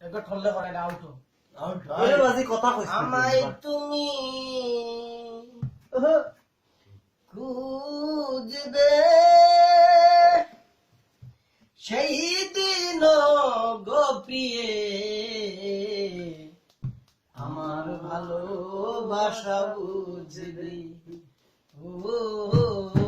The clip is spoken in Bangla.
একবার ঠললে করে না আউট কথা তুমি সেই দিন গোপ্রিয়ে আমার ভালোবাসা বুঝবে। ও।